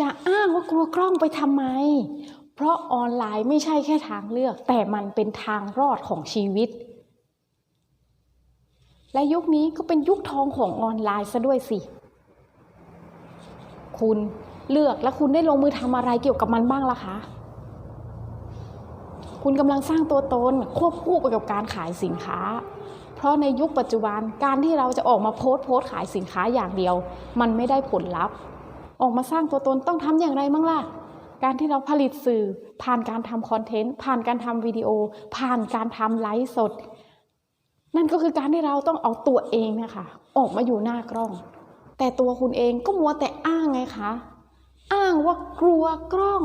จะอ้างว่ากลัวกล้องไปทำไม เพราะออนไลน์ไม่ใช่แค่ทางเลือก แต่มันเป็นทางรอดของชีวิต และยุคนี้ก็เป็นยุคทองของออนไลน์ซะด้วยสิ คุณเลือกและคุณได้ลงมือทำอะไรเกี่ยวกับมันบ้างล่ะคะ คุณกำลังสร้างตัวตนควบคู่ไปกับการขายสินค้า เพราะในยุคปัจจุบันการที่เราจะออกมาโพสต์โพสต์ขายสินค้าอย่างเดียว มันไม่ได้ผลลัพธ์ ออกมาสร้างตัวตนต้องทำอย่างไรบ้างล่ะ การที่เราผลิตสื่อผ่านการทำคอนเทนต์ผ่านการทำวิดีโอ ผ่านการทำไลฟ์สด นั่นก็คือการที่เราต้องเอาตัวเองเนะคะออกมาอยู่หน้ากล้อง แต่ตัวคุณเองก็มัวแต่อ้างไงคะ อ้างว่ากลัวกล้อง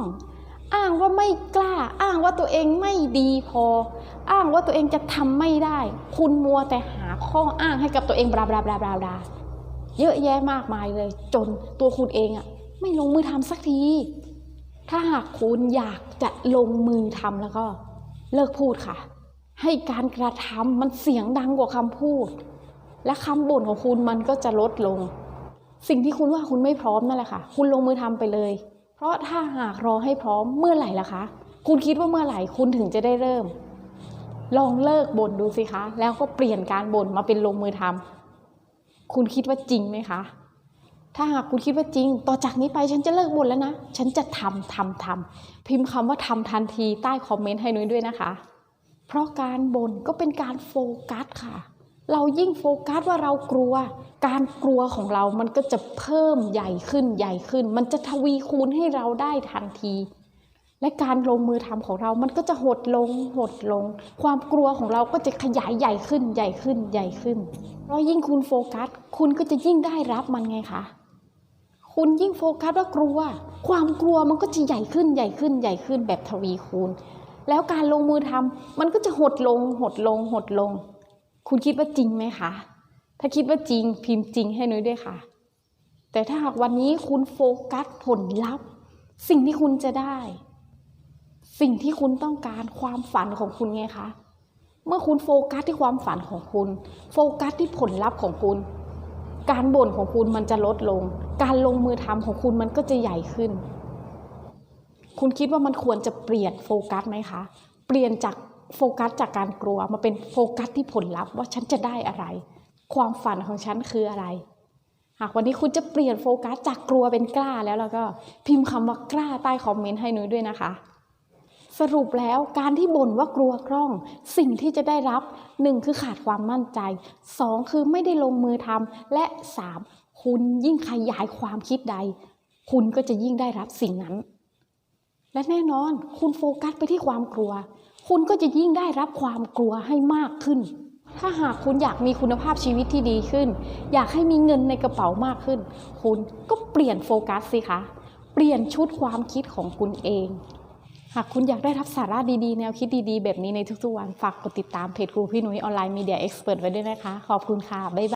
อ้างว่าไม่กล้า อ้างว่าตัวเองไม่ดีพอ อ้างว่าตัวเองจะทำไม่ได้ คุณมัวแต่หาข้ออ้างให้กับตัวเองบลาบลาบลาบลาบลา เยอะแยะมากมายเลย จนตัวคุณเองอะไม่ลงมือทำสักที ถ้าหากคุณอยากจะลงมือทำแล้วก็ เลิกพูดค่ะ ให้การกระทำมันเสียงดังกว่าคำพูด และคำบ่นของคุณมันก็จะลดลง สิ่งที่คุณว่าคุณไม่พร้อมนั่นแหละค่ะ คุณลงมือทำไปเลย เพราะถ้าหากรอให้พร้อมเมื่อไหร่ล่ะคะ คุณคิดว่าเมื่อไหร่คุณถึงจะได้เริ่ม ลองเลิกบ่นดูสิคะ แล้วก็เปลี่ยนการบ่นมาเป็นลงมือทำ คุณคิดว่าจริงไหมคะ ถ้าหากคุณคิดว่าจริง ต่อจากนี้ไปฉันจะเลิกบ่นแล้วนะ ฉันจะทำทำทำพิมพ์คำว่าทำทันทีใต้คอมเมนต์ให้นุ้ยด้วยนะคะ เพราะการบ่นก็เป็นการโฟกัสค่ะ เรายิ่งโฟกัสว่าเรากลัว การกลัวของเรามันก็จะเพิ่มใหญ่ขึ้นใหญ่ขึ้น มันจะทวีคูณให้เราได้ทันที และการลงมือทำของเรามันก็จะหดลงหดลง ความกลัวของเราก็จะขยายใหญ่ขึ้นใหญ่ขึ้นใหญ่ขึ้น เพราะยิ่งคุณโฟกัส คุณก็จะยิ่งได้รับมันไงคะคุณยิ่งโฟกัสว่ากลัว ความกลัวมันก็จะใหญ่ขึ้นใหญ่ขึ้นใหญ่ขึ้นแบบทวีคูณ แล้วการลงมือทำมันก็จะหดลงหดลงหดลง คุณคิดว่าจริงไหมคะ ถ้าคิดว่าจริงพิมพ์จริงให้นุ้ยด้วยค่ะ แต่ถ้าหากวันนี้คุณโฟกัสผลลัพธ์ สิ่งที่คุณจะได้ สิ่งที่คุณต้องการความฝันของคุณไงคะ เมื่อคุณโฟกัสที่ความฝันของคุณ โฟกัสที่ผลลัพธ์ของคุณ การบ่นของคุณมันจะลดลง การลงมือทำของคุณมันก็จะใหญ่ขึ้น คุณคิดว่ามันควรจะเปลี่ยนโฟกัสไหมคะ เปลี่ยนจากโฟกัสจากการกลัวมาเป็นโฟกัสที่ผลลัพธ์ว่าฉันจะได้อะไร ความฝันของฉันคืออะไร หากวันนี้คุณจะเปลี่ยนโฟกัสจากกลัวเป็นกล้าแล้วแล้วก็พิมพ์คำว่ากล้าใต้คอมเมนต์ให้นุ้ยด้วยนะคะ สรุปแล้วการที่บ่นว่ากลัวกล้อง สิ่งที่จะได้รับหนึ่งคือขาดความมั่นใจสองคือไม่ได้ลงมือทำและสามคุณยิ่งขยายความคิดใด คุณก็จะยิ่งได้รับสิ่งนั้น และแน่นอนคุณโฟกัสไปที่ความกลัว คุณก็จะยิ่งได้รับความกลัวให้มากขึ้น ถ้าหากคุณอยากมีคุณภาพชีวิตที่ดีขึ้น อยากให้มีเงินในกระเป๋ามากขึ้น คุณก็เปลี่ยนโฟกัสสิคะ เปลี่ยนชุดความคิดของคุณเอง หากคุณอยากได้รับสาระดีๆ แนวคิดดีๆ แบบนี้ในทุกๆวัน ฝากกดติดตามเพจครูพี่นุ้ยออนไลน์มีเดียเอ็กซ์เพรสไว้ด้วยนะคะ ขอบคุณค่ะ บ๊ายบาย